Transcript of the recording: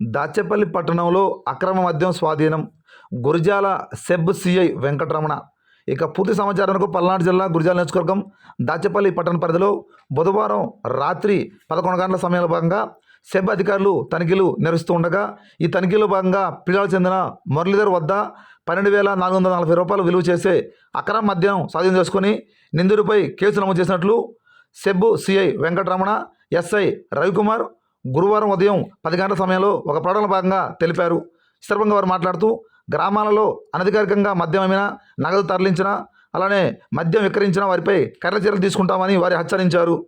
దాచేపల్లి పట్టణంలో అక్రమ మద్యం స్వాధీనం. Gurazala SEB CI Venkataramana. ఇక పూర్తి సమాచారానికి పల్నాడు జిల్లా గురిజాల నియోజకవర్గం దాచేపల్లి పట్టణ పరిధిలో బుధవారం రాత్రి పదకొండు గంటల సమయంలో భాగంగా సెబ్ అధికారులు తనిఖీలు నిర్వహిస్తూ ఉండగా ఈ తనిఖీలో భాగంగా పిల్లలకు చెందిన మురళీధర్ వద్ద పన్నెండు వేల నాలుగు వందల నలభై రూపాయలు విలువ చేసే అక్రమ మద్యం స్వాధీనం చేసుకుని నిందితుడిపై కేసు నమోదు చేసినట్లు SEB CI Venkataramana SI Ravikumar గురువారం ఉదయం పది గంటల సమయంలో ఒక ప్రకటనలో భాగంగా తెలిపారు. సందర్భంగా వారు మాట్లాడుతూ గ్రామాలలో అనధికారికంగా మద్యం అమ్మినా నగదు తరలించినా అలానే మద్యం విక్రయించిన వారిపై కర్ర చర్యలు తీసుకుంటామని వారు హెచ్చరించారు.